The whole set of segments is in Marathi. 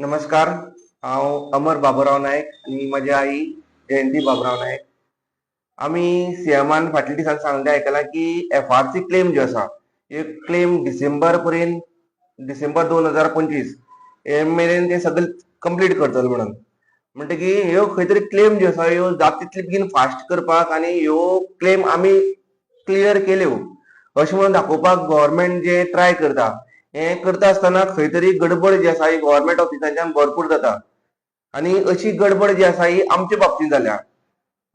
नमस्कार हांव अमर बाबुराव नायक आनी म्हजी आई जयंती बाबुराव नायक आमी सीएमान फाटल्या दिसांनी सांगलें आयकलां की एफ आर सी क्लेम ज्यो आसा ह्यो क्लेम डिसेंबर पर्यंत डिसेंबर दोन हजार पंचवीस हे मेरेन ते सगळे कंप्लीट करतले म्हणून. म्हणटकी ह्यो खंय तरी क्लेम ज्यो आसा ह्यो जाता तितले बेगीन फास्ट करपाक आनी ह्यो क्लेम आमी क्लियर केल्यो. अशें म्हणून दाखोवपाक गव्हर्मेंट जे ट्राय करता हे करता आसतना खंय तरी गडबड जी आसा ही गव्हर्मेंट ऑफिसांच्यान भरपूर जाता. आनी अशी गडबड जी आसा ही आमच्या बाबतींत जाल्या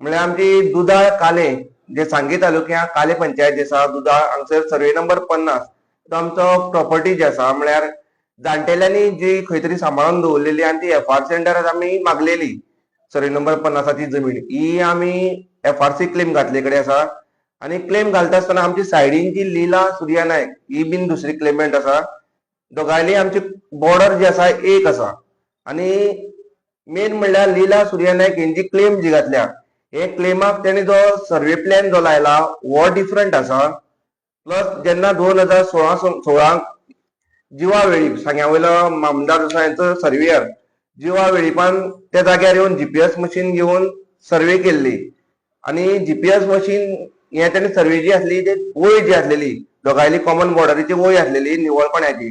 म्हळ्यार आमची दुधाळ काले जे सांगे तालुक्यात काले पंचायत जी आसा दुधाळ हांगसर सर्वे नंबर पन्नास तो आमचो प्रॉपर्टी जी आसा म्हळ्यार जाणटेल्यांनी जी खंय तरी सांबाळून दवरलेली आनी ती एफ आर सेंटरात आमी मागलेली. सर्वे नंबर पन्नासाची जमीन ही आमी एफ आर सी क्लेम घातले कडेन आसा आनी क्लेम घालता आसतना आमची सायडीन जी लिला सुर्या नायक ही बीन दुसरी क्लेमेंट आसा दोगांयली आमची बॉर्डर जी आसा एक आसा आनी मेन म्हणल्यार लिला सुर्या नायक हेंची क्लेम जी घातल्या हे क्लेमाक तेणे जो सर्वे प्लॅन जो लायला हो डिफरंट आसा प्लस जेन्ना दोन हजार सोळा सोळांक जिवा वेळीप सांग्या वयलो मामदार आसा हेंचो सर्वेयर जिवा वेळीपान त्या जाग्यार येवन जीपीएस मशीन घेवन सर्वे केल्ली आनी जीपीएस मशीन हे तेणे सर्वे जी आसली ती वय जी आसलेली दोगांयली कॉमन बॉर्डरीची वय आसलेली निवळपण्याची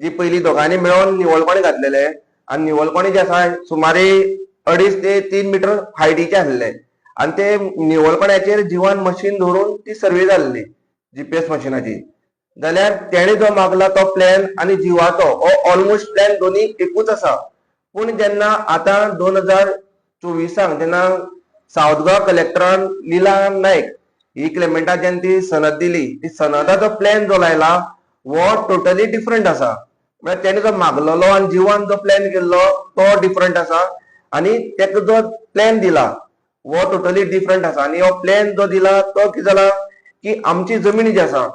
जी पहिली दोगांयनी मेळोन निवळपणे घातलेले आनी निवळपणे जे आसा सुमारे अडीच ते तीन मिटर हायटीचे आसलेले आनी ते निवळपण्याचेर जिवान मशीन धरून ती सर्वे जाल्ली जीपीएस मशिनाची जाल्यार तेणे जो मागला तो प्लॅन आनी जिवाचो हो ऑलमोस्ट प्लॅन दोन्ही एकूच आसा पूण जेन्ना आतां दोन हजार चोवीसांक जेन्ना सावथ गोवा कलेक्टरान लिला नायक ही क्लेमेंटा जेन्ना ती सनद दिली. ती सनदाचो प्लॅन जो लायला वो टोटली डिफरंट आसा म्हळ्यार तेणे जो मागलेलो आनी जिवान जो प्लॅन केल्लो तो डिफरंट आसा आनी तेका जो प्लॅन दिला वो टोटली डिफरंट आसा आनी हो प्लॅन जो दिला तो कितें जाला की आमची जमीन जी आसा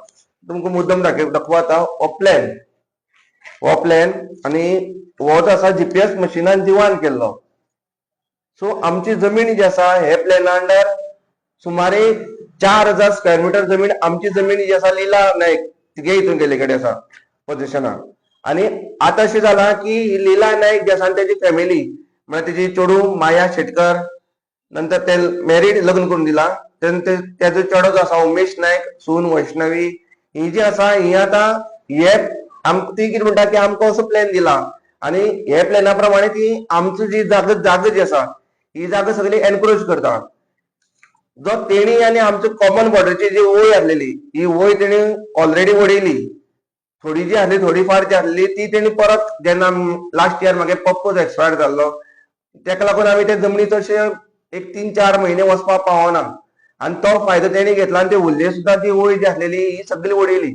तुमकां मुद्दम दाखवता दाखोवता हो प्लॅन हो प्लॅन आनी हो जो आसा जीपीएस मशिनान जिवान केल्लो. सो आमची जमीन जी आसा हे प्लॅना अंडर सुमारे चार हजार स्क्वेअर मिटर जमीन आमची जमीन जी आसा लिला नायक तिगे हितून गेले कडेन आसा पोझिशनाक आनी आतां अशें जालां की लिला नायक जे आसा आनी तेजी फॅमिली म्हळ्यार तेजी चेडू माया शेटकर नंतर ते मॅरिड लग्न करून दिला. तेन्ना तेजो चेडो जो आसा उमेश नायक सून वैष्णवी ही जी आसा ही आतां हे आमकां ती कितें म्हणटा की आमकां असो प्लॅन दिला. आनी हे प्लॅना प्रमाणे ती आमची जी जागा जागा जी आसा ही जागा सगळी एनक्रोच करता जो तेणी आनी आमची कॉमन बॉर्डरची जी वय आसलेली ही वय तेणी ऑलरेडी वडयली थोडी जी आसली थोडी फार जी आसली ती तेणी परत जेन्ना लास्ट इयर म्हागे पप्पूच एक्सपायर जाल्लो तेका लागून आमी ते जमनी अशे एक तीन चार म्हयने वचपाक पावना. आनी तो फायदो तेणी घेतला आनी ते उरले सुद्दां ती वय जी आसलेली ही सगळी वडयली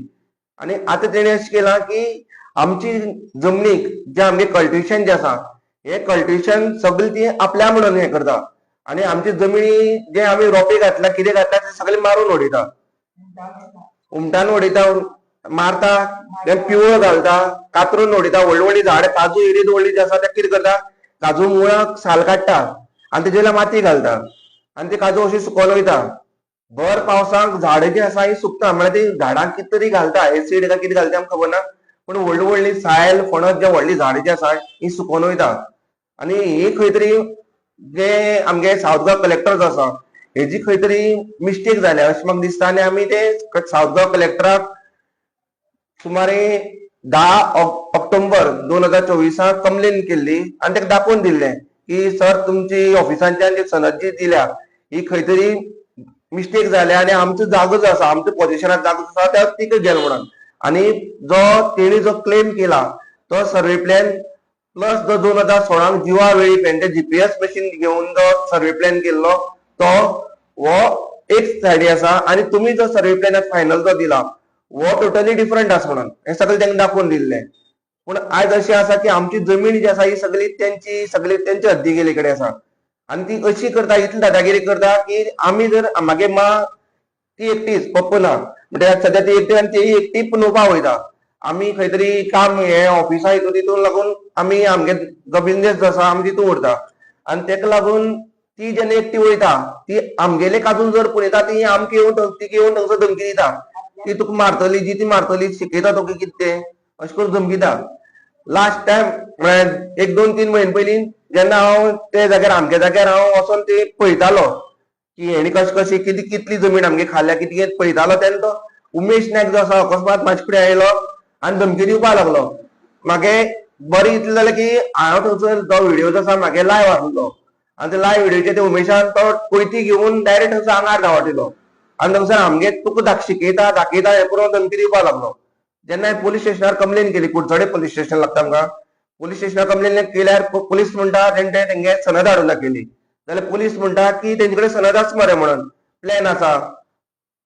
आनी आतां तेणी अशें केलां की आमची जमनीक जे आमगे कल्टिवेशन जे आसा हे कल्टिवेशन सगळी ती आपल्या म्हणून हे करता. आनी आमची जमिनी जे आमी रोपे घातला कितें घातला ते सगळे मारून उडयता उमटान उडयता मारता पिवळ घालता कातरून उडयता व्हडली व्हडली झाड काजू एरीत व्हडली जी आसा ते कितें करता. काजू मुळाक साल काडटा आनी तेजे माती घालता. आनी ती काजू अशी सुकोन वयता भर पावसाक झाडां जी आसा ही सुकता. म्हणजे म्हळ्यार ती झाडांक कितें तरी घालता एसीड काय कितें घालता आमकां खबर ना. पूण व्हडली व्हडली सायल फणस जे व्हडली झाडां जी आसा ही सुकोन वयता आनी ही खंय तरी जे आमगे सावथ गोवा कलेक्टर जो आसा हेजी खंय तरी मिस्टेक जाल्या. अशें म्हाका दिसता आनी आमी ते सावथ गोवा कलेक्टराक सुमारे धा ऑक्टोबर दोन हजार चोवीसाक कंप्लेन केल्ली आनी ताका दाखोवन दिल्ले की सर तुमची ऑफिसांच्यान जी सनद जी दिल्या. ही खंय तरी मिस्टेक जाल्या आनी आमचो जागो जो आसा. आमच्या पोझिशनार जागो जो आसा. त्या तिका गेलो म्हणून. आनी जो तेणी जो क्लेम केला तो सर्वे प्लॅन प्लस जो दोन हजार सोळांक जिवा वेळी पेंटे जीपीएस मशीन घेवन जो सर्वे प्लॅन केल्लो तो हो एक सायडी आसा आनी तुमी जो सर्वे प्लॅन फायनल जो दिला वो टोटली डिफरंट आसा म्हणून. हे सगळे त्यांना दाखवून दिल्ले पूण आयज अशें आसा की आमची जमीन जी आसा ही सगळी तेंची सगळी त्यांच्या हद्दी कडेन आसा आनी ती अशी करता इतली दादागिरी करता की आमी जर मागे मा ती एकटीच पप्पू ना. म्हणजे सध्या ती एकटी आनी ती एकटी पुनोवपा वयता आमी खंय तरी काम हे ऑफिसा हितून तितून लागून आमी आमगे जो बिझनेस जो आसा आमी तितून उरता आनी तेका लागून ती जेन्ना एकटी वयता ती आमगेले काजून जर पळयता ती आमकां येवन ती येवन थंगसर धमकी दिता. ती तुका मारतली जी ती मारतली शिकयता तुका कितें तें अशें करून धमकिता. लास्ट टायम म्हळ्यार एक दोन तीन म्हयने पयलीं जेन्ना हांव ते जाग्यार आमगे जाग्यार हांव वचोन ते पळयतालो की हेणी कशें कशी कितें कितली जमीन आमगे खाल्ल्या कितें कितें पळयतालो तेन्ना तो उमेश नायक जो आसा अकस्मात म्हाजे फुडें आयलो आनी धमकी दिवपा लागलो. मागे बरें इतलें जालें की हांव थंयसर जो व्हिडिओ जो आसा म्हागे लायव्ह आसलो आनी ते लायव्ह व्हिडिओचेर ते उमेशान तो कोयती घेवन डायरेक्ट थंयसर आंगार धांवटिलो आनी थंयसर आमगे तुका दाख शिकयता दाखयता हें करून धमकी दिवपा लागलो. जेन्ना हांवें पुलीस स्टेशनार कंप्लेन केली कुडचडे पुलीस स्टेशन लागता आमकां पुलीस स्टेशनार कंप्लेन केल्यार पुलीस म्हणटा तेंचे तेंगे सनद हाडून दाखयली जाल्यार पुलीस म्हणटा की तेंचे कडेन सनद आसा मरे म्हणून प्लॅन आसा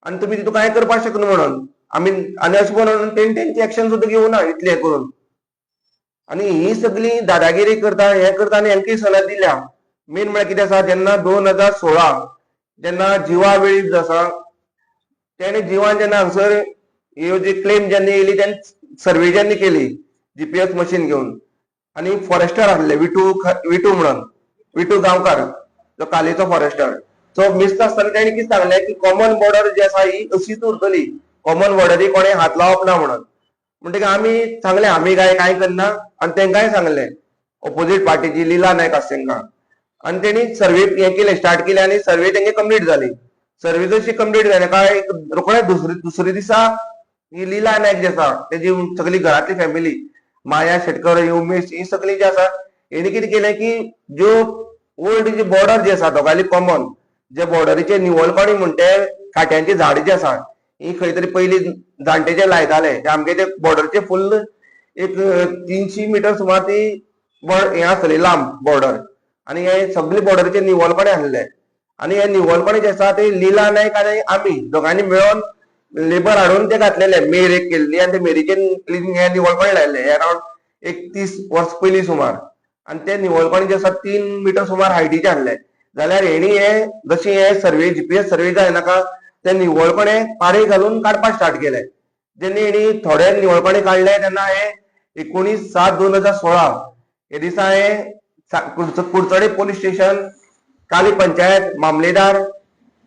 आनी तुमी तितून कांय करपाक शकना म्हणून. आमी आनी अशें म्हणून तेणी तेंची एक्शन सुद्दां घेवना इतलें करून. आनी ही सगळी दादागिरी करता हें करता आनी हेंकाय सनद दिल्या मेन म्हळ्यार म्हणजे कितें आसा जेन्ना दोन हजार सोळा जेन्ना जिवा वेळीप जो आसा तेणे जिवान जेन्ना हांगसर ह्यो जी क्लेम जेन्ना येयली तेन्ना सर्वे जेन्ना केली जीपीएस मशीन घेवन आनी फॉरेस्टर आसले विटू विटू म्हणून. विटू गांवकार जो कालेचो फॉरेस्टर सो मिस्त आसतना तेणी कितें सांगलें की कॉमन बॉर्डर जी आसा ही अशीच उरतली. कॉमन वॉर्डरी कोणे हात लावप ना म्हणून. म्हणटकीर आमी सांगलें आमी काय कांय करना आनी तेंकाय सांगलें? ऑपोजीट पार्टीची लिला नायक आसा तेंकां आनी तेणी सर्वे हें केलें स्टार्ट केलें आनी सर्वे तेंगे कंप्लीट जाली सर्वे जशी कंप्लीट जाली काय एक दुसरे दुसरे दिसा ही लिला नायक जी आसा तेजी सगळी घरातली फॅमिली माया शेटकर उमेश ही सगळी जी आसा हेणी कितें केलें की ज्यो ओल्ड जी बॉर्डर जी आसा दोगांयली कॉमन जे बॉर्डरीचे निवळपणी म्हणटे काट्यांची झाडां जी आसा ही खंय तरी पयलीं जाणटेचे लायताले आमगे ते बॉर्डरचे फुल्ल एक तीनशी मिटर सुमार ती बॉर्ड हें आसतली लांब बॉर्डर आनी हे सगळे बॉर्डरचे निवळपणे आसले आनी हे निवळपणे जे आसा ते लिला नायक आनी आमी दोगांनी मेळोन लेबर हाडून ते घातलेले मेर एक केल्ली आनी ते मेरीचेर हे निवळपणे लायले अरावंड एक तीस वर्स पयलीं सुमार. आनी ते निवळपणे जे आसा तीन मिटर सुमार हायटीचे हाडले जाल्यार हेणी हे जशी हे सर्वे जीपीएस सर्वे जायनाका ते निवळपणे पाडे घालून काडपाक स्टार्ट केले जेन्ना हेणी थोडे निवळपणे काढले तेन्ना हे एकोणीस सात दोन हजार सोळा हे दिसा हे कुडचडे पोलीस स्टेशन काली पंचायत मामलेदार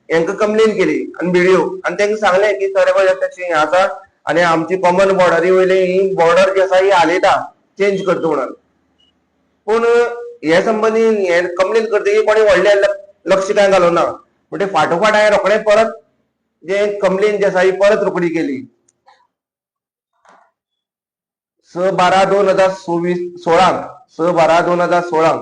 यांना कंप्लेन केली आनी व्हिडिओ आनी तांकां सांगलें की सर अशें हें आसा आनी आमची कॉमन बॉर्डरी वयली ही बॉर्डर जी आसा ही हालयता चेंज करता म्हणून. पूण हे संबंदीन हे कंप्लेन करतकीर कोणी व्हडलें लक्ष काय घालूना म्हणजे फाटोफाट हांवें रोखडें परत जे कंप्लेन जी आसा ही परत रोखडी केली. स बारा दोन हजार सव्वीस सोळाक स बारा दोन हजार सोळाक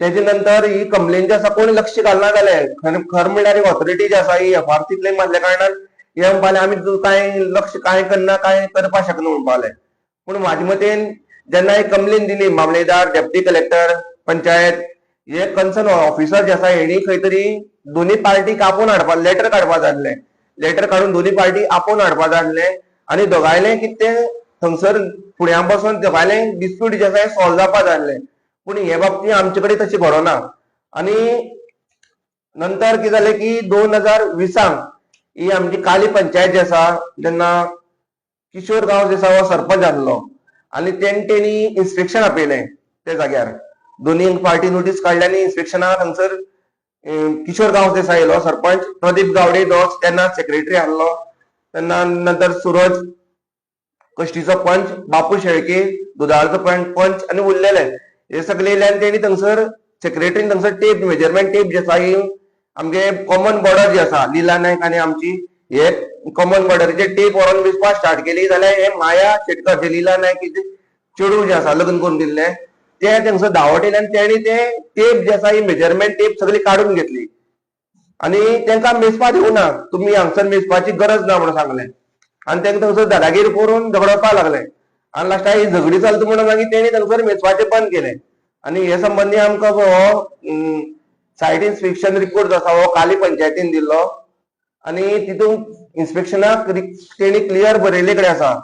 तेजे नंतर ही कंप्लेन जी आसा कोण लक्ष घालना जाले खर खर म्हणल्यार ऑथॉरिटी जी आसा ही एफ आर सी क्लेम मारल्या कारणान हे म्हणपाले आमी तू कांय लक्ष कांय करना कांय करपाक शकना म्हणपाले पूण म्हाजे मतेन जेन्ना ही कंप्लेन दिली मामलेदार डेप्टी कलेक्टर पंचायत हे कन्सर्न ऑफिसर जे आसा हेणी खंय तरी दोनी पार्टी कापून हाडपा लेटर काडपा जाय आसलें लेटर काडून दोनी पार्टी आपोवन हाडपा जाय आसलें आनी दोगांयलें कितें तें थंगसर फुड्यां बसून दोगायले डिस्प्यूट जे आसा हें सॉल्व जावपा जाय आसलें पूण हे बाबतींत आमचे कडेन तशें घडोना आनी नंतर कितें जालें की दोन हजार विसांक ही आमची काली पंचायत जी आसा जेन्ना किशोर गांव जे आसा हो सरपंच आसलो आनी तेणे तेणी इन्स्पेक्शन आपयलें त्या जाग्यार. दोन्ही पार्टी नोटीस काढल्याने आनी इन्स्पेक्शनाक थंगसर किशोर गांव जो आसा सरपंच प्रदीप गावडे जो तेन्ना सेक्रेटरी आहलो तेन्ना नंतर सुरज कश्टीचो पंच बापू शेळके दुदाळचो पंच पंच आनी उरलेले. हे सगळे येयल्यान तेणी थंगसर सेक्रेटरीन थंगसर टेप मेजरमेंट टेप जी आसा ही आमगे कॉमन बॉर्डर जी आसा लिला नायक आनी आमची हे कॉमन बॉर्डरीचे टेप व्हरोन विसपाक स्टार्ट केली. जाल्यार हे माया शेटकर जे लिला नायक चेडूं जे आसा लग्न करून दिल्ले. ते त्यांचं धांवटेले आनी त्याने ते टेप जे आसा ही मेजरमेंट टेप सगळी काडून घेतली. आनी तेंकां मेजपा दिवना तुमी हांगसर मेजपाची गरज ना म्हणून सांगलें आनी तेंकां थंगसर दरागीर करून झगडोवपाक लागले आनी लास्टाक ही झगडी चलता म्हणून मागीर तेणी थंगसर मेजपाचें बंद केलें आनी हे संबंदी आमकां हो सायट इन्स्पेक्शन रिपोर्ट जो आसा हो काली पंचायतीन दिल्लो आनी तितून इन्स्पेक्शनाक तेणी क्लियर बरयल्ले कडेन आसा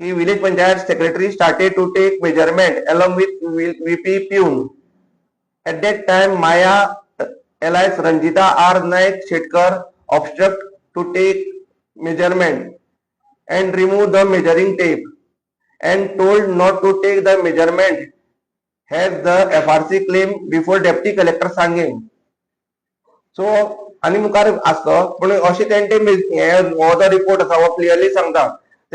की village panchayat secretary started to take measurement along with VP peon at that time Maya L I Ranjita R Naik Shetkar obstruct to take measurement and remove the measuring tape and told not to take the measurement has the F R C claim before deputy collector Sanguem so आणि मुखार असतो पण असे त्यांचे रिपोर्ट असा क्लिअरली सांगता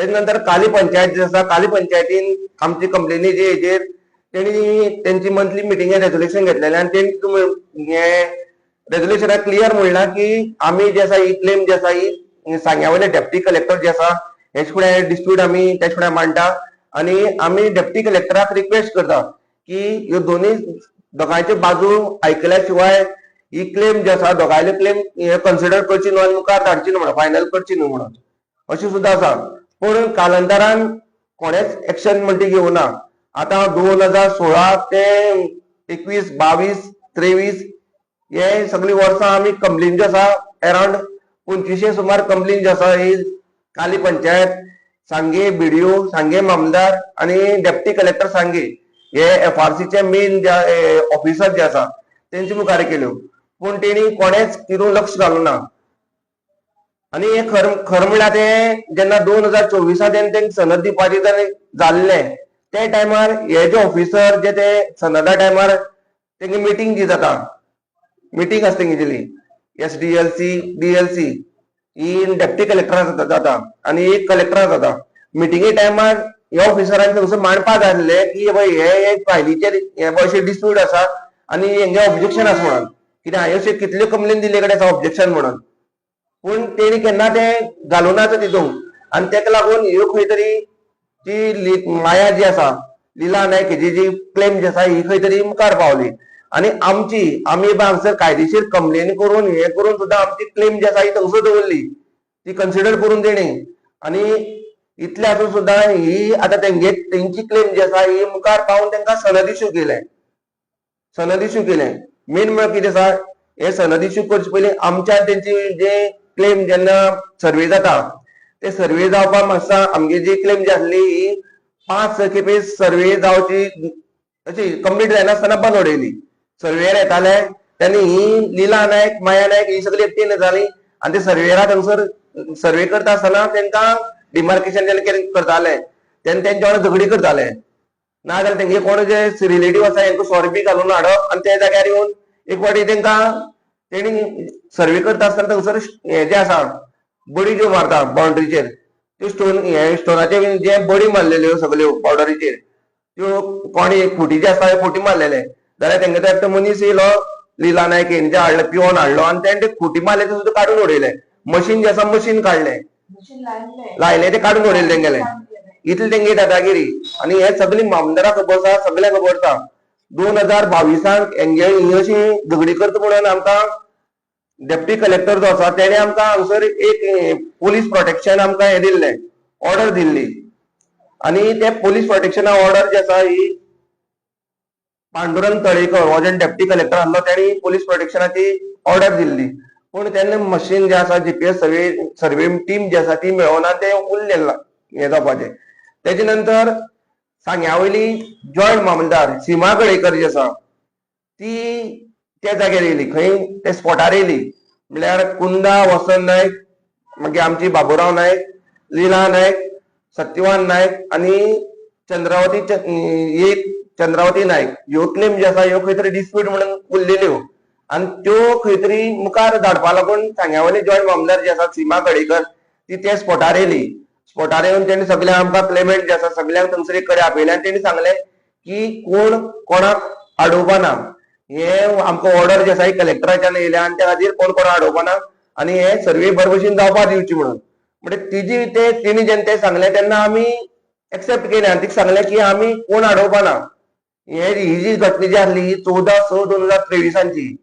त्याच्यानंतर नंतर काली पंचायत जी आसा काली पंचायतीन आमची कंप्लेनी जे हेजेर तेणी तेंची मंथली मिटिंगेर रेझोल्युशन घेतलेले आनी तेणी तुमी हे रेजोल्युशनाक क्लियर म्हणला की आमी जे आसा ही क्लेम जी आसा ही सांग्यावयले डेप्टी कलेक्टर जे आसा हेचे फुडें डिस्प्यूट आमी तेचे फुडें मांडटा आनी आमी डेप्टी कलेक्टराक रिक्वेस्ट करता की ह्यो दोनी दोगांयच्यो बाजू आयकल्या शिवाय ही क्लेम जी आसा दोगांयले क्लेम हे कन्सिडर करची न्हू आनी मुखार धाडची न्हू म्हणून फायनल करची न्हू म्हणून. अशें सुद्दां आसा पूण कालांतरान कोणेच एक्शन म्हणटी घेवना आतां दोन हजार सोळा ते एकवीस बावीस त्रेवीस हे सगळीं वर्सां आमी कंप्लेन जी आसा एरावंड पंचवीशे सुमार कंप्लेन जी आसा ही काली पंचायत सांगे बीडीओ सांगे मामदार आनी डेप्टी कलेक्टर सांगे. हे एफ आर सीचे मेन जे ऑफिसर जे आसा तेंचे मुखार केल्यो. पूण तेणी कोणेच तितून लक्ष घालूं ना. आनी हे खर खर म्हळ्यार ते जेन्ना दोन हजार चोवीसांत तेणी तेंका सनद दिवपाचे जाल्ले ते टायमार हे जे ऑफिसर जे ते सनदा टायमार तेंगे मिटींग जी जाता मिटींग आसता तेंगेली S D L C D L C ही डेप्टी कलेक्टरा जाता. आनी एक कलेक्टरा जाता मिटिंगे टायमार ह्या ऑफिसरांनी थंयसर मांडपा जाय आसलें की बाय हे फायलीचेर हे अशें डिस्प्यूट आसा आनी हेंगे ऑब्जेक्शन आसा म्हणून. कित्याक हांवें अशें कितल्यो कंप्लेन दिले कडेन आसा ऑब्जेक्शन म्हणून. पूण तेणी केन्ना तें घालूनाच तितूंक आनी तेका लागून ह्यो खंय तरी जी ली- माया जी आसा लिला नायक हेजी जी क्लेम जी आसा ही खंय तरी मुखार पावली. आनी आमची आमी बा हांगसर कायदेशीर कंप्लेन करून हे करून सुद्दां आमची क्लेम जी आसा ही थंगसर दवरली ती कन्सिडर करून तेणी आनी इतले आसून सुद्दां ही आतां तेंगे तेंची क्लेम जी आसा ही मुखार पावून तेंकां सनद इश्यू केले सनद इश्यू केले मेन म्हळ्यार कितें आसा हे सनद इश्यू करचे पयलीं आमच्या तेंची जे क्लेम जेन्ना सर्वे जाता ते सर्वे जावपाक मातसो आमगे जी क्लेम जी आसली ही पांच स खेपे सर्वे जावची अशी कंप्लीट जायनासतना बंद उडयली. सर्वेयर येताले तेन्ना ही लिला नायक माया नायक ही सगळी एकटीन जाली आनी ते सर्वेरा थंगसर सर्वे करता आसतना तेंकां डिमार्केशन जेन्ना केन्ना करताले. तेन्ना तेंच्या वांगडा झगडी करताले. नाजाल्यार तेंगे कोण जे रिलेटीव आसा हेंका सौ बी घालून हाडप आनी ते जाग्यार येवन एक फावटी तेंकां तेणी सर्वे करता आसतना थंगसर हे जे आसा बडी ज्यो मारता बाउंड्रीचेर त्यो स्टोन हे स्टोनाचे जे बडी मारलेल्यो सगल्यो बाउंडरीचेर त्यो कोणी फुटी जे आसता ते फुटी मारलेले. जाल्यार तेंगे तो एकटो मनीस येयलो लिला नायक हेंचे हाडलो पिवोन हाडलो आनी तेणे ते फुटी मारले ते सुद्दां काडून उडयले मशीन जे आसा मशीन काडलें लायले लायले ते काडून उडयले तेंगेले इतली तेंगे दादागिरी आनी हे सगळी मामदाराक खबर आसा सगळ्यांक खबर आसा दोन हजार बावीसांक हेंगे ही झगडी करता म्हणून आमकां डेप्टी कलेक्टर जो आसा तेणे आमकां हांगसर एक पोलीस प्रोटेक्शन आमकां हे दिल्लें ऑर्डर दिल्ली. आनी ते पोलीस प्रोटेक्शना ऑर्डर जी आसा ही पांडुरंग तळेकर हो जे डेप्टी कलेक्टर आसलो तेणी पोलीस प्रोटेक्शनाची ऑर्डर दिल्ली. पूण तेन्ना मशीन जे आसा जीपीएस सर्वे सर्वे टीम जी आसा ती मेळोना ते उरलें हे जावपाचें. तेजे नंतर सांग्या वयली जॉयंट मामलदार सीमा कडेकर जी आसा ती त्या जाग्यार येयली खंय? ते स्पॉटार येयली. म्हळ्यार कुंदा वसंत नायक मागीर आमची बाबुराव नायक लिला नायक सत्यवान नायक आनी चंद्रावती एक चंद्रावती नायक. ह्यो क्लेम ज्यो आसा ह्यो खंय तरी डिस्प्यूट म्हणून उरलेल्यो हो. आनी त्यो खंय तरी मुखार धाडपा लागून सांग्यावयली जॉयंट मामदार जी आसा सीमा कडेकर ती त्या स्पॉटार येयली. स्पॉटार येवन तेणी सगळ्यांक आमकां क्लेमेंट जे आसा सगळ्यांक थंगसर एक कडेन आपयले आनी तेणी सांगलें की कोण कोणाक आडोवपा ना हे आमकां ऑर्डर जी आसा ही कलेक्टराच्यान येयल्या आनी त्या खातीर कोण कोण आडोवपा ना आनी हे सर्वे बरे भशेन जावपा दिवची म्हणून. म्हणजे तिजी ते तेणी जेन्ना ते सांगलें तेन्ना आमी एक्सेप्ट केलें. आनी तिका सांगलें की आमी कोण आडोवपा ना हे ही जी घटना जी आसली ही चवदा स दोन हजार तेविसांची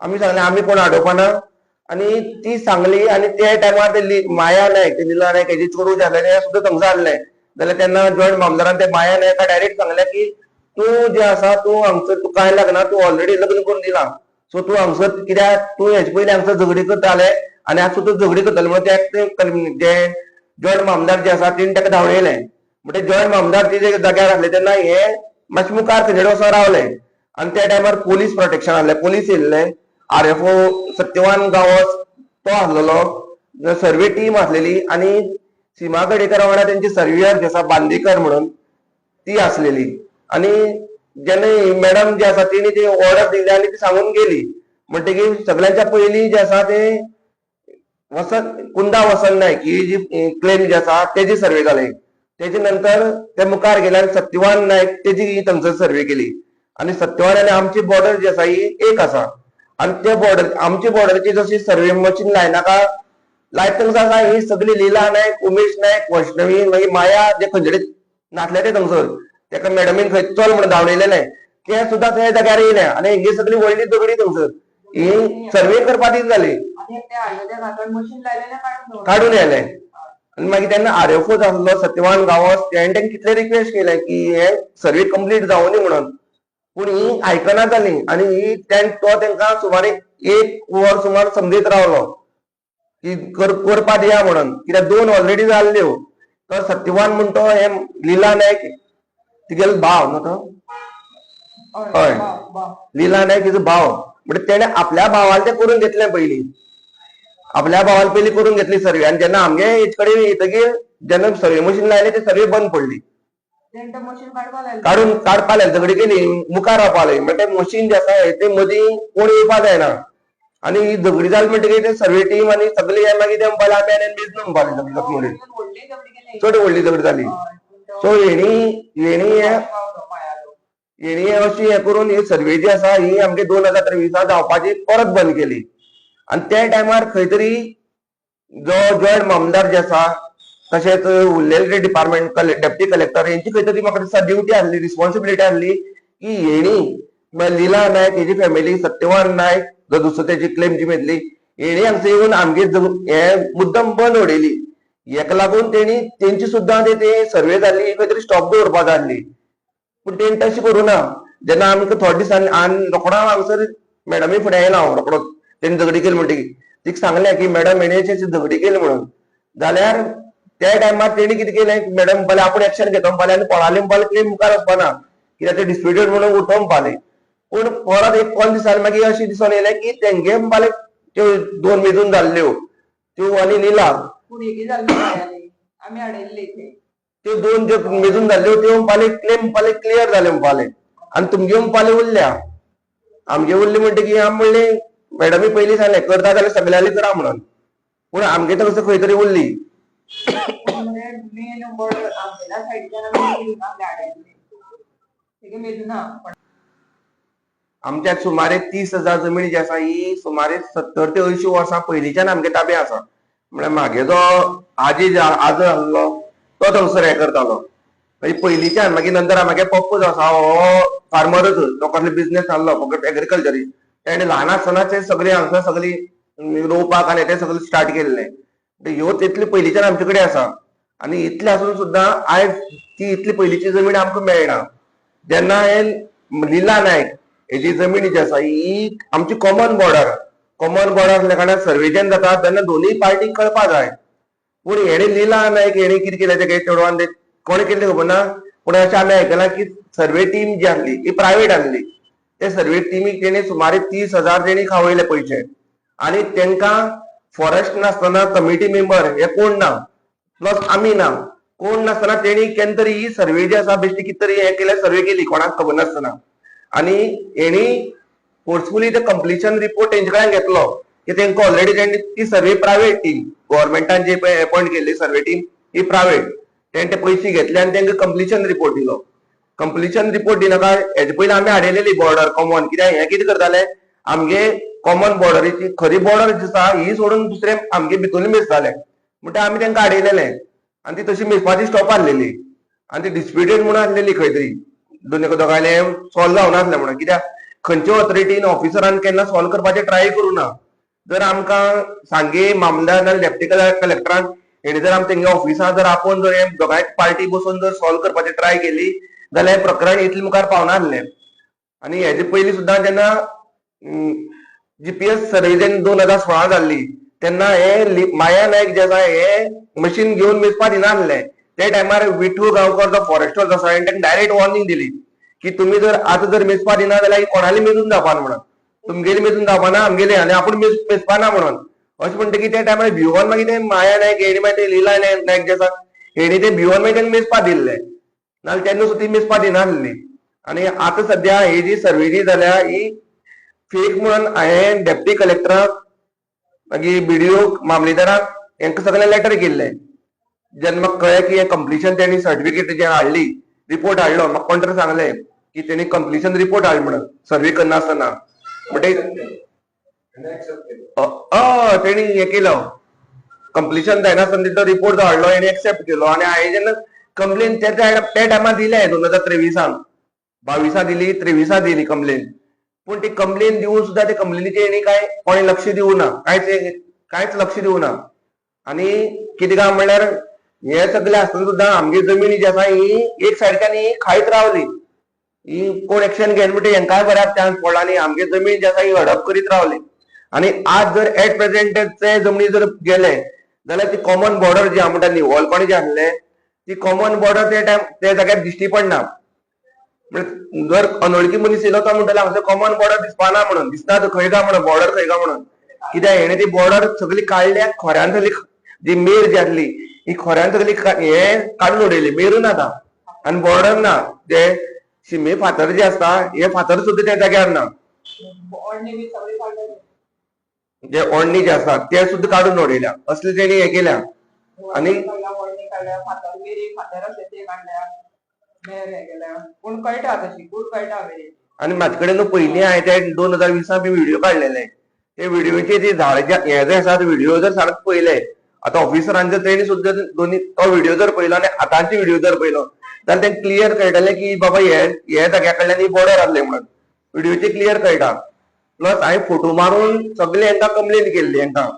आमी सांगलें आमी कोण आडोवपा आणि आनी ती सांगली आनी त्या टायमार ते माया नायक ते लिला नायक हेजे चोडूं जे सुद्दां थंगसर आसलें जाल्यार तेन्ना जॉयंट मामदारान ते माया नायका डायरेक्ट सांगलें की तूं जे आसा तूं हांगसर तुका कांय लागना तूं ऑलरेडी लग्न करून दिलां. सो तूं हांगसर कित्याक तूं हेजे पयलीं हांगसर झगडी करताले आनी आतां तू झगडी करतले म्हणून ते जे जॉयंट मामदार जे आसा तेणी ताका धांवयलें म्हणजे जॉयंट मामदार ते जे जाग्यार आसले तेन्ना हे मातशें मुखार खंयचे वचोन रावले. आनी त्या टायमार पोलीस प्रोटेक्शन आसलें police येयल्ले R F O Satyavan Gawas तो आसलेलो सर्वे टीम आसलेली आनी सीमा कडेकर वांगडा तेंची सर्वेयर जी आसा बांदेकर म्हणून ती आसलेली आनी जेन्ना मॅडम जी आसा तिने ती ऑर्डर दिली आनी ती सांगून गेली. म्हणटकीर सगळ्यांच्या पयलीं जे आसा ते वसंत कुंदा वसंत नायक ही जी क्लेम जी आसा तेजी सर्वे जाली तेजे नंतर ते मुखार गेले आनी सत्यवान नायक तेजी थंगसर सर्वे केली. आनी सत्यवान आनी आमची बॉर्डर जी आसा ही एक आसा आनी त्या बॉर्डर आमची बॉर्डरची जशी सर्वे मशीन लायनाका लायत थंगसर आसा ही सगळी लिला नायक उमेश नायक वैष्णवी मागीर माया जे खंयचे नासले ते थंगसर तेका मॅडमीन खंय चल म्हणून धांवलेले ते सुद्दां त्या जाग्यार येयले आनी हेंगे सगळी व्हडली दगडी थंगसर ही सर्वे करपा ती जाली आणि. काडून येयले. आनी मागीर तेन्ना आरएफओ आसलो सत्यवान गांवस तेणें कितले रिक्वेस्ट केले की हे सर्वे कंप्लीट जावनी म्हणून. पूण ही आयकना जाली आनी तो तेंका सुमारे एक वर सुमार समजयत रावलो. की कर करपा दिया म्हणून. कित्याक दोन ऑलरेडी जाल्ल्यो हो. तर सत्यवान म्हणतो हे लिला नायक तिगेलो भाव न्हू तो? हय. लिला नायक तिजो भाव. म्हणजे तेणे आपल्या भावाला ते करून घेतले पयलीं आपल्या भावाला पयलीं करून घेतली सर्वे. आनी जेन्ना आमगे हेचे कडेन येतकीर जेन्ना सर्वे मशीन लायले ते सर्वे बंद पडली. काडपा लागले झगडी केली मुखार रावपा लागली म्हणजे मशीन जे आसा ते मदीं कोण येवपा जायना आनी ही झगडी जाली म्हणटकीर सर्वे टीम आनी सगळी हे मागीर ते आनी म्हणपाक व्हडली दगडी. चड व्हडली झगडी जाली सो हेणी हेणी हे. हेणी अशी हे करून ही सर्वे जी आसा ही आमगे दोन हजार तेवीसात जावपाची परत बंद केली. आनी त्या टायमार खंय तरी जो जॉयंट मामदार जे आसा तशेंच उरलेले डिपार्टमेंट डेप्टी कलेक्टर हेंची खंय तरी म्हाका दिसता ड्युटी आसली रिस्पॉन्सिबिलिटी आसली की हेणी लिला नायक हेजी फॅमिली सत्यवान नायक जो दुसरो तेजी क्लेम जी मेळटली हेणी हांगसर येवन आमगे हे मुद्दम बंद उडयली हेका लागून तेणी तेंची सुद्दां ते- सर्वे जाल्ली खंय तरी स्टॉप दवरपा जाय आसली पूण तेणी तशें करूना जेन्ना आमकां थोडे दिसांनी आनी रोखडो हांगसर मॅडमी फुडें येयला हांव रोखडो तेणी झगडी केली म्हणटकीर तिका सांगलें की मॅडम हेणी झगडी केली म्हणून. जाल्यार त्या टायमार तेणी कितें केलें मॅडम फाल्यां आपूण एक्शन घेता म्हणपालें आनी पळालें म्हणपालें क्लेम मुखार वचपाना कित्याक ते डिस्प्युटेड म्हणून उठोवं म्हणपालें पूण परत एक कोण दिसांनी मागीर अशें दिसून येयलें की तेंगे म्हणपालें त्यो दोन मेजून जाल्ल्यो त्यो आनी लिला. आमी त्यो दोन ज्यो मेजून जाल्ल्यो त्यो म्हणपाले क्लेम म्हणपाले क्लियर जाले म्हणपाले आनी तुमगे म्हणपाले उरल्या. आमगे उरले म्हणटकीर आमी म्हणलें मॅडमी पयलीं सांगलें करता जाल्यार सगळ्यांनी करा म्हणून. पूण आमगे तर खंय तरी उरली. मेन आमच्या सुमारे तीस हजार जमीन जी आसा ही सुमारे सत्तर ते अंयशीं वर्सां पयलींच्यान आमगे ताब्या आसा म्हळ्यार म्हणजे म्हागे जो आजी जो आजो आसलो तो थंगसर हें करतालो. म्हणजे पयलींच्यान मागीर नंतर म्हागे पप्पू जो आसा हो फार्मरच तो कसलो बिझनेस आसलो फकत एग्रीकल्चरी तेणें ल्हान आसतनाच सगळी हांगसर सगळी रोवपाक आनी ते सगळें स्टार्ट केल्लें. ह्यो तितली पयलींच्यान आमचे कडेन आसा आनी इतलें आसून सुद्दां आयज ती इतली पयलींची जमीन आमकां मेळना. जेन्ना हे लिला नायक हेजी जमीन जी आसा ही आमची कॉमन बॉर्डर कॉमन बॉर्डर आसल्या कारणान सर्वेजन जाता तेन्ना दोनूय पार्टीक कळपा जाय. पूण हेणे लिला नायक हेणे कितें केलें तेगे चेडवान कोणें केल्लें खबर ना? पूण अशें आमी आयकलां की सर्वे टीम जी आसली ही प्रायवेट आसली. ते सर्वे टिमीक तेणी सुमारे तीस हजार तेणी खावयले पयशे आनी तेंकां फॉरेस्ट नासतना कमिटी मेंबर हे कोण ना प्लस आमी ना कोण नासतना तेणी केन्ना तरी ही सर्वे जी आसा बेश्टी कितें तरी हे केल्या सर्वे केली कोणाक खबर नासतना. आनी हेणी फोर्सफुली ते कंप्लिशन रिपोर्ट तेंचे कडेन घेतलो. की तेंका ऑलरेडी तेणी ती सर्वे प्रायवेट टीम गव्हर्मेंटान जे पळय अपॉइंट केल्ली सर्वे टीम ही प्रायवेट तेणे ते पयशे घेतले आनी तेंका कंप्लिशन रिपोर्ट दिलो. कंप्लिशन रिपोर्ट दिनाका हेजे पयलीं आमी हाडयलेली बॉर्डर कॉमन कित्याक हे कितें करताले? आमगे कॉमन बॉर्डरीची खरी बॉर्डर जी आसा ही सोडून दुसरे आमगे भितरली मेजताले म्हणटा आमी तेंकां आडयलेले. आनी ती तशी मेसपाची स्टॉप आसलेली आनी ती डिस्प्युटेड म्हणून आसलेली खंय तरी दोन दोगांयले सॉल्व जावना म्हणून. कित्याक? खंयच्या ऑथॉरिटीन ऑफिसरान केन्ना सॉल्व करपाचे ट्राय करूना जर आमकां सांगे मामदार नाजाल्यार डेप्टी कलेक्टरान हेणी जर आमी तेंगे ऑफिसांत जर आपोवन जर हे दोगांय पार्टी बसून जर सॉल्व करपाची ट्राय केली जाल्यार प्रकरण इतले मुखार पावनासलें आनी हेजे पयलीं सुद्दां जेन्ना जीपीएस एस जेन्ना दोन हजार सोळा जाल्ली तेन्ना हे माया नायक जे आसा हे मशीन घेवन मेजपा दिनासले त्या टायमार विठू गांवकर जो फॉरेस्टर जो आसा हाणें डायरेक्ट वॉर्निंग दिली की तुमी जर आतां जर मेजपा दिना जाल्यार कोणाली मेजून जावपाना म्हणून. तुमगेली मेजून जावपाना आमगेली आनी आपूण मेज मेजपाना म्हणून. अशें म्हणटकीर त्या टायमार भिवन मागीर ते माया नायक हेणी मागीर ते लिला नायक जे आसा हेणी ते भिवन मागीर तेंका मेजपा दिल्ले नाजाल्यार तेन्ना सुद्दां ती मेजपा दिनासली आनी आतां सद्या ही जी सर्वे जी जाल्या ही फेक म्हणून हांवें डेप्टी कलेक्टराक मागीर बीडीओ मामलेदाराक हांकां सगळें लेटर केल्लें. जेन्ना म्हाका कळ्ळें की हें कंप्लिशन तेणी सर्टिफिकेट जे हाडली रिपोर्ट हाडलो म्हाका कोण तरी सांगलें की तेणी कंप्लिशन रिपोर्ट हाड म्हणून सर्वे करनासतना म्हणटकीर हय तेणी हें केलो. कंप्लिशन जायनासतना तो रिपोर्ट जो हाडलो हेणी एक्सेप्ट केलो. आनी हांवें जेन्ना कंप्लेन त्या टायमार दिलें दोन हजार तेविसांक बावीसा दिली त्रेविसा दिली कंप्लेन पूण ती कंप्लेन देऊन सुद्दां ते कंप्लेनीचे काय कोणी लक्ष दिवं ना. कांयच कांयच लक्ष दिवं ना. आनी कितें काय म्हणल्यार हे सगळे आसतना सुद्दां आमगे जमीन जी आसा ही एक सायडीच्यान ही खायत रावली ही कोण एक्शन घेन म्हणटा हेंकाय बऱ्याक चान्स पडला आनी आमगे जमीन जी आसा ही हडप करीत रावली आनी आज जर एट प्रेझेंट ते जमनी जर गेले जाल्यार ती कॉमन बॉर्डर जी आहा म्हणटा निवळपण जे आसले ती कॉमन बॉर्डर ते टायम त्या जाग्यार दिश्टी पडना म्हणजे जर अनोळखी मनीस येयलो तो म्हणटलो हांगासर कॉमन बॉर्डर दिसपाना म्हणून दिसता तो खंय काय म्हणून बॉर्डर खंय काय म्हणून? कित्याक हेणे ती बॉर्डर सगळी काडल्या खोऱ्यान सगळी जी मेर जी आसली ही खोऱ्यान सगळी हे काडून उडयली मेरून आतां. आनी बॉर्डर ना जे शिमे फातर जे आसता हे फातर सुद्दां त्या जाग्यार ना. जे ओडणी जे आसा ते सुद्दां काडून उडयल्या असले तेणी हे केल्या. आणि- कोण पूण कळटा तशी कोण कळटा मेरी आणि माझ्या कडेन पयलीं हांवें ते दोन हजार वीसा बी व्हिडिओ काडलेले ते व्हिडिओचे ते झाड जे हे जे आसात व्हिडिओ जर सारके पयले आतां ऑफिसरांचे तेणी सुद्दां दोन्ही तो व्हिडिओ जर पयलो आनी आतांचे व्हिडिओ जर पयलो जाल्यार तें क्लियर कळटलें की बाबा हे हे जाग्या कडल्यान ही बॉर्डर आसले म्हणून. व्हिडिओचे क्लियर कळटा प्लस हांवें फोटो मारून सगळे हांकां कंप्लेन केल्ली हांकां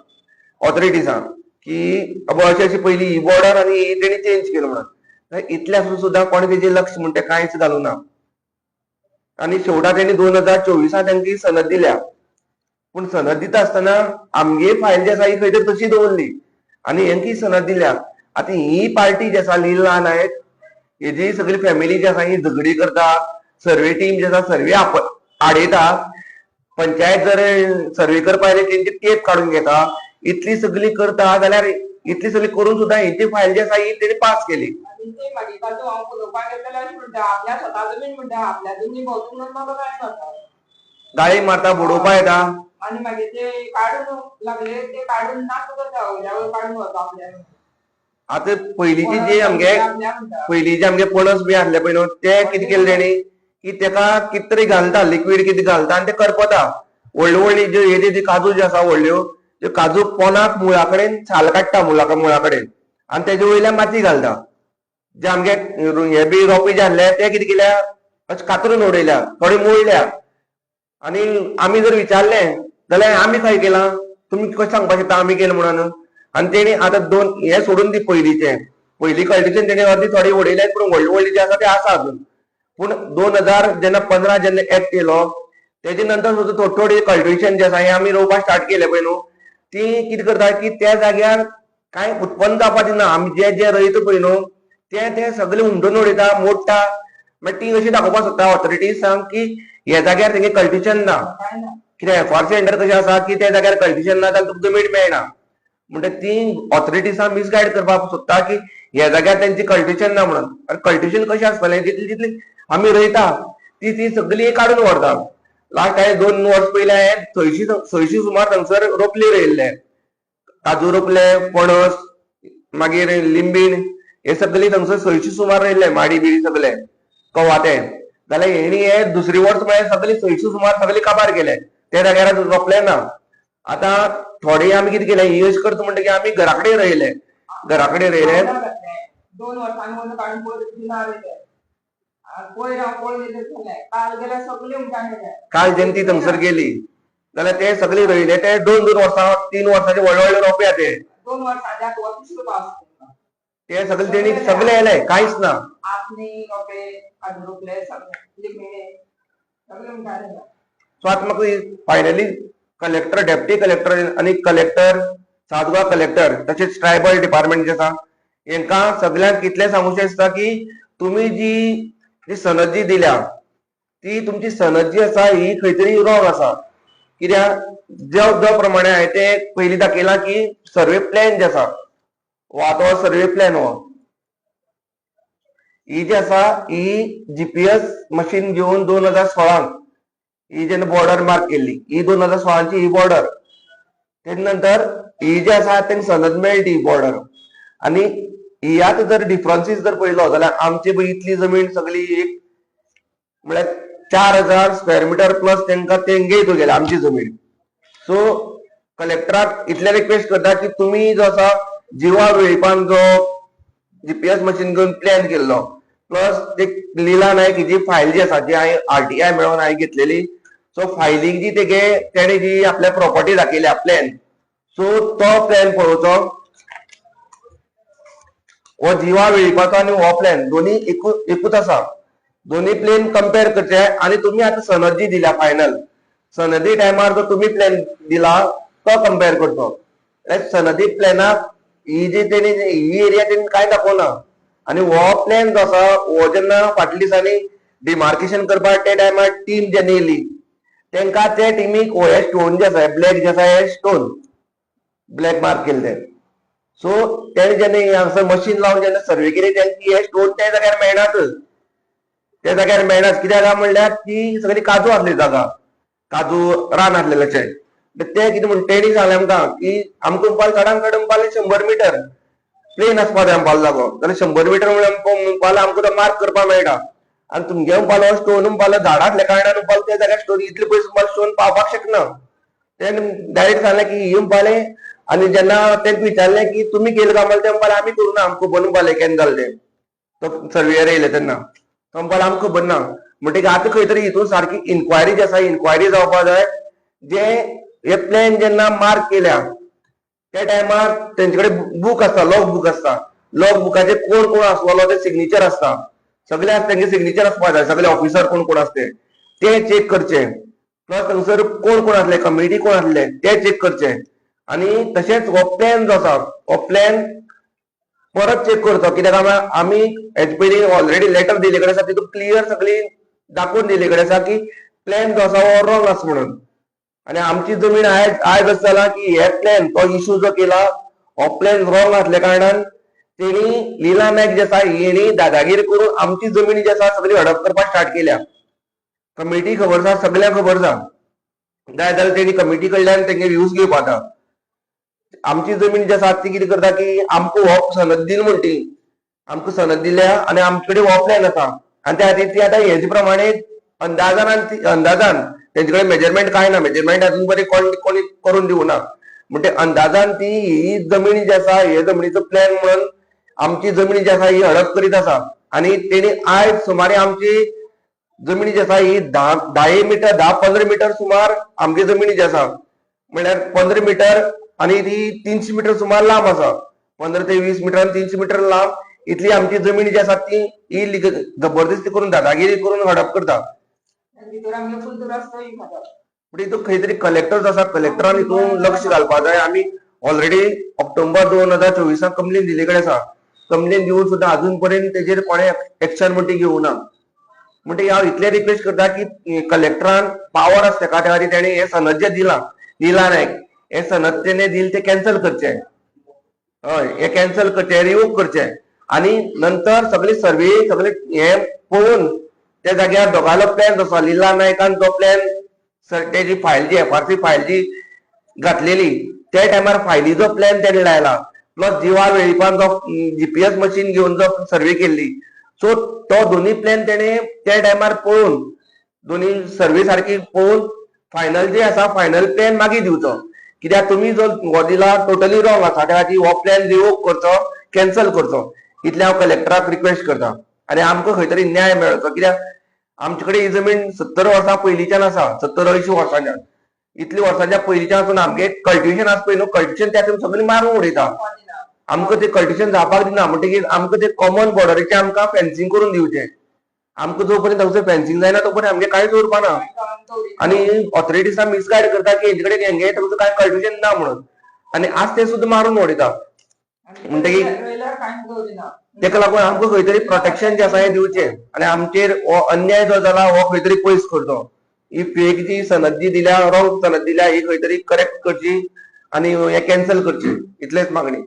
ऑथॉरिटीजांक की बाबा अशी अशी पयली ही बॉर्डर आनी ही तेणी चेंज केलो म्हणून. इतले आसून सुद्दां कोणी तेजेर लक्ष म्हणटा कांयच घालूं ना. आणि शेवटा त्यांनी दोन हजार चोविसा त्यांची सनद दिल्या. पूण सनद दिता आसतना आमगे फायल जी आसा ही खंय तरी तशी दवरली आनी हेंकी सनद दिल्या. आतां ही पार्टी जी आसा लीला नायक हेजी सगळी फॅमिली जी आसा ही झगडी करता सर्वे टीम जी आसा सर्वे आडयता पंचायत जर सर्वे करपा तेंची टेप काडून घेता इतली सगळी करता जाल्यार इतली सगळी करून सुद्दां हेंची फायल जी आसा ही तेणी पास केली. आणि ते मागीर तातूंत हांव उलोवपाक गेलें अशें म्हणटा आपल्या स्वता जमीन म्हणटा आपल्या जमीन भोंवतून म्हणून म्हाका काय जाता गाळी मारता बुडोवपा येता आणि मागीर ते काडून लागले ते काडून नाका करता वयल्यावर काडून वता आपल्या. आतां पयलींची जी आमगे आपल्या म्हणटा पयलीं जे आमगे पणस बी आसले पळय न्हू ते कितें केलें तेणी की तेका कितें तरी घालता लिक्वीड कितें घालता आनी ते करपता. व्हडल्यो व्हडल्यो ज्यो हे जे काजू ज्यो आसा व्हडल्यो त्यो काजू पोनाक मुळा कडेन छाल काडटा मुळा मुळा कडेन आनी तेजे वयल्यान माती घालता. जे आमगे हे बी रोपे जे आहले ते कितें केल्या? अशें कातरून उडयल्या थोडे मोडल्या आनी आमी जर विचारलें जाल्यार आमी काय केलां. तुमी कशें सांगपाक शकता आमी केलें म्हणून? आनी तेणी आतां दोन हे सोडून दी पयलींचे पयलीं कल्टिशन तेणी अर्दी थोडी उडयल्यात पूण व्हडली व्हडली जे आसा ते आसा अजून. पूण दोन हजार जेन्ना पंदरा जेन्ना एक्ट केलो तेजे नंतर सुद्दां थोडी थोडी कल्टिवेशन जे आसा हे आमी रोवपाक स्टार्ट केले पळय न्हू ती कितें करता की त्या जाग्यार कांय उत्पन्न जावपाक दिना आमी जे जे रयता पळय न्हू ते ते सगळे हुमटून उडयता मोडटा मागीर ती अशी दाखोवपाक सोदता ऑथॉरिटीजांक की ह्या जाग्यार तेंगे कल्टिशन ना. काय एफ कित्याक सेंटर कशें आसा की त्या जाग्यार कल्टिशन ना जाल्यार तुमकां मीठ मेळना. म्हणजे ती ऑथॉरिटीजांक मिसगायड करपाक सोदता की ह्या जाग्यार तेंची कल्टिशन ना म्हणून. आनी कल्टिशन कशें आसतलें जितली जितली आमी रोयता ती ती सगळी काडून व्हरता. लास्ट हांवें दोन वर्स पयलीं हांवें थंयशी थंयशी सुमार थंगसर रोपले रोयल्ले. काजू रोपले पणस मागीर लिंबीण हे सगळी थंगसर सयशीं सुमार रोयल्ले माडी बिडी सगळे कवाते जाल्यार हेणी हे दुसरी वर्स म्हळ्यार सगळी सयशीं सुमार सगळे काबार केले त्या जाग्यार रोपले ना आतां थोडे आमी कितें केलें ही अशें करता म्हणटकीर आमी घरा कडेन रोयले घरा कडेन. दोन वर्सांनी गेले काल काल जयंती थंगसर गेली। जाल्यार ते सगळे रोयले ते दोन दोन वर्सां तीन वर्सांचे व्हडले व्हडले रोपे ते दोन वर्सांच्या आत वर्स पावस ते सगळे तेणी सगळे येले कांयच ना. गेले. सो आतां फायनली कलेक्टर डेप्टी कलेक्टर आनी कलेक्टर सातगांव कलेक्टर तशेंच ट्रायबल डिपार्टमेंट जे आसा हेंकां सगळ्यांक इतलें सांगूचें आसता की तुमी जी जी सनद जी दिल्या ती तुमची सनद जी आसा ही खंय तरी रॉंग आसा कित्याक जो जो प्रमाणे हांवें ते पयलीं दाखयलां की सर्वे प्लॅन जे आसा हो सर्वे प्लॅन हो ही जी आसा ही जीपीएस मशीन घेवन दोन हजार सोळांक ही जेन्ना बॉर्डर मार्क केल्ली ही दोन हजार सोळाची ही बॉर्डर तेज नंतर ही जी आसा तेंका सनद मेळटी बॉर्डर आनी ह्यात जर डिफरन्सीस जर पळयलो जाल्यार आमची पळय इतली जमीन सगळी एक म्हळ्यार चार हजार स्क्वेअर मिटर प्लस तेंका तेंगे हितून गेल्या आमची जमीन. सो कलेक्टराक इतले रिक्वेस्ट करता की तुमी जो आसा जिवा वेळीपान जो जीपीएस मशीन घेवन प्लॅन केल्लो. प्लस ते लिला नायक जी फायल जी आसा जी हांवें आरटीआय मेळोन हांवें घेतलेली सो फायलीक जी तेगे तेणे जी आपल्या प्रॉपर्टी दाखयल्या प्लॅन सो तो प्लॅन पळोवचो. हो जिवा वेळीपाचो आनी हो प्लॅन दोन्ही एकूच आसा. दोन्ही प्लेन कंपेअर करचे आणि तुम्ही आता सनदी दिल्या फायनल सनदी टायमार जो तुम्ही प्लॅन दिला तो कंपेअर करतो सनदी प्लॅनाक ही जी तेणी ही एरिया त्यांनी काय दाखोवना आणि हो प्लॅन जो आसा हो जेन्ना फाटल्या दिसांनी डिमार्केशन करपाक त्या टायमार टीम जेन्ना येयली तांकां ते टिमीक हो हे स्टोन जे आसा ब्लॅक जे आसा हे स्टोन ब्लॅक मार्क केल्ले सो तेणे जेन्ना हांगसर मशीन लावन जेन्ना सर्वे केली तेंका हे स्टोन त्या जाग्यार मेळनात त्या जाग्यार मेळनात कित्याक काय म्हणल्यार ती सगळी काजू आसली जागा. काजू रान आसलेलेचे ते कितें म्हणटा तेणी सांगलें आमकां की आमकां उंपाल चडान कडेन उंपाले शंबर मिटर. प्लेन आसपा जाय उंपाल जागो. जाल्यार शंबर मिटर म्हणल्यार आमकां आमकां तो मार्क करपाक मेळटा. आनी तुमगे उंपालो स्टोन उंपालो झाडां आसल्या कारणान उंपाल त्या जाग्यार स्टोन इतले पयस उंपाल स्टोन पावपाक शकना तेणे डायरेक्ट सांगलें की ही उंपाले आनी जेन्ना तेंका विचारलें की तुमी केलें काय म्हणल्यार ते उंपाले आमी करूना आमकां खबर उंपाले केन्ना जाल्लें तो. सर्वेयर येयले तेन्ना तो म्हणपालो आमकां खबर ना म्हणटकीर आतां खंय तरी हितून सारकी इन्क्वायरी जी आसा इन्क्वायरी जावपा जाय जे हे प्लॅन जेन्ना मार्क केल्या त्या टायमार तेंचे कडेन बूक आसता लॉग बुक आसता लॉग बुकाचेर कोण कोण आसलो ते सिग्नेचर आसता सगळे तेंगे सिग्नेचर आसपा जाय सगळे ऑफिसर कोण कोण आसले ते चेक करचे. प्लस थंगसर कोण कोण आसले कमिटी कोण आसले ते चेक करचे. आनी तशेंच हो प्लॅन जो आसा हो प्लॅन परत चेक करचो कित्याक आमी आमी हेजे पयलीं ऑलरेडी लेटर दिले. कडेन आसा तितून क्लियर सगळी दाखोवन दिले. कडेन आसा की प्लॅन जो आसा हो रॉंग आसा म्हणून. आनी आमची जमीन आयज आयज अशें जाला की हे प्लॅन तो इशू जो केला हो प्लॅन रॉंग आसल्या कारणान तेणी लिला नायक जे आसा हेणी दादागिरी करून आमची जमीन जी आसा सगळी हडप करपाक स्टार्ट केल्या. कमिटी खबर आसा सगळ्यांक खबर आसा जाय जाल्यार तेणी कमिटी कडल्यान तेंगे व्ह्यूज घेवपाक आमची जमीन जी आसा ती कितें करता की आमकां हो सनद दिल म्हण ती. आमकां सनद दिल्या आनी आमचे कडेन हो प्लॅन आसा. आनी त्या खातीर ती आतां हेजे प्रमाणे अंदाजान आनी अंदाजान तेंचे कडेन मेजरमेंट काय ना मेजरमेंट अजून बरे कोणी करून दिवना म्हणजे अंदाजान ती ही जमीन जी आसा हे जमनीचो प्लॅन म्हणून आमची जमीन जी आसा ही हडप करीत आसा. आनी तेणी आयज सुमारे आमची जमीन जी आसा ही धा धा मिटर धा पंदरा मिटर सुमार आमची जमीन जी आसा. म्हळ्यार पंदरा मिटर आनी ती तीनशे मिटर सुमार लांब आसा. पंदरा ते वीस मिटर तीनशे मिटर लांब. इतली आमची जमीन जी आसा ती ही जबरदस्ती करून दादागिरी करून हडप करता. म्हणजे हितून खंय तरी कलेक्टर आसा कलेक्टरान हितून लक्ष घालपा जाय आमी ऑलरेडी ऑक्टोबर दोन हजार चोवीसाक कंप्लेन दिले कडेन आसा कंप्लेन दिवन सुद्दां अजून पर्यंत तेजेर कोणें एक्शन म्हणटी घेवना म्हणटकीर हांव इतले रिक्वेस्ट करता की कलेक्टरान पावर आसा तेका त्या खातीर तेणें हें सनद जें दिलां. दिला नायक हें सनद तेणें दिल तें कॅन्सल करचें. हय हे कॅन्सल करचे रिवूक करचे. आणि नंतर सगळे सर्वे सगळे हे पळोवन त्या जाग्यार दोगालो प्लॅन आसा लिला नायकान जो प्लॅन तेजी फायल जी एफ आर सी फायल जी घातलेली त्या टायमार फायलीचो प्लॅन तेणे लायला प्लस जिवा वेळीपान जो जीपीएस मशीन घेवन जो सर्वे केल्ली सो तो दोन्ही प्लॅन तेणे त्या टायमार पळोवन दोन्ही सर्वे सारकी पळोवन फायनल जे आसा फायनल प्लॅन मागीर दिवचो कित्याक तुमी जो हो दिला टोटली रॉंग आसा त्या खातीर हो प्लॅन रिवोक करचो कॅन्सल करचो इतले हांव कलेक्टराक रिक्वेस्ट करता. आनी आमकां खंय तरी न्याय मेळचो कित्याक आमचे कडेन ही जमीन सत्तर वर्सां पयलींच्यान आसा सत्तर अंयशीं वर्सांच्यान इतली वर्सांच्या पयलींच्यान आसून आमगे कल्टिवेशन आसा पळय न्हू कल्टिवेशन त्या सगळीं मारून उडयता. आमकां ते कल्टिवेशन जावपाक दिना म्हणटकीर आमकां ते कॉमन बॉर्डरीचे आमकां फेन्सिंग करून दिवचें. आमकां जो पर्यंत हांगसर फेन्सिंग जायना तो पर्यंत आमगे कांयच उरपाना आणि ऑथॉरिटीजां मिसगायड करता की हेंचे कडेन हेंगे तुमचं काय कल्टिवेशन ना म्हणून. आणि आज ते सुद्दां मारून उडयता. म्हणटकीर तेका लागून आमकां खंय तरी प्रोटेक्शन जे आसा हें दिवचें. आनी आमचेर हो अन्याय जो जाला हो खंय तरी पयस करचो. ही फेक जी सनद जी दिल्या रॉंग सनद दिल्या ही खंय तरी करेक्ट करची आनी हें कॅन्सल करची. इतलेच मागणी.